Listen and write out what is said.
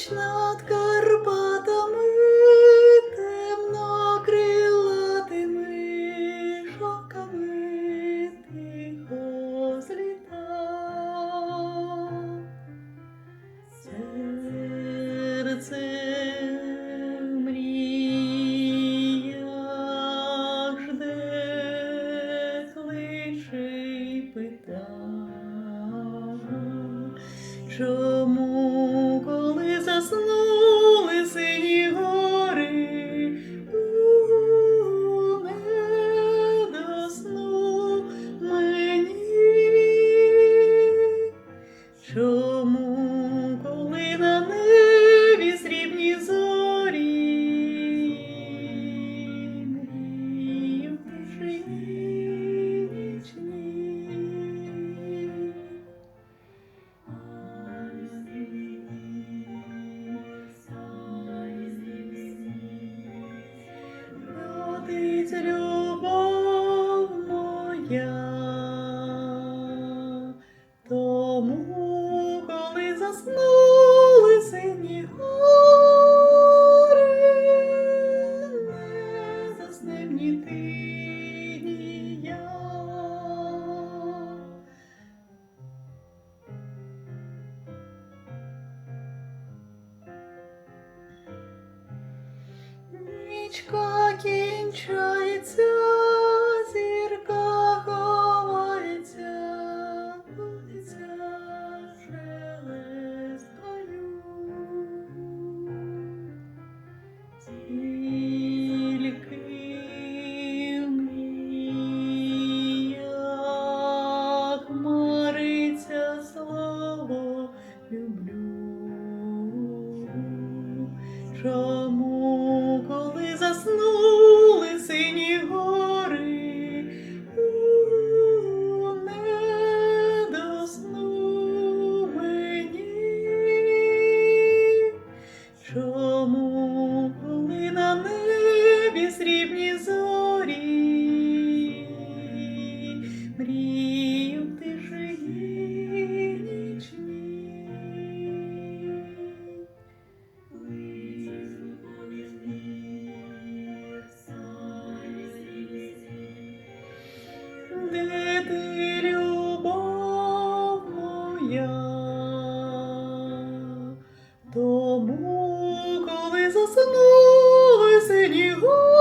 ніч над Карпатами темнокрилатими шовками тихо злітав. Серце мріях жде, кличе й питав, чому, коли заснули Нічка кінчається, зірка ховається, будеться шелест полю. Тільки в мріях слово люблю. Чому, snu заснули сині гори,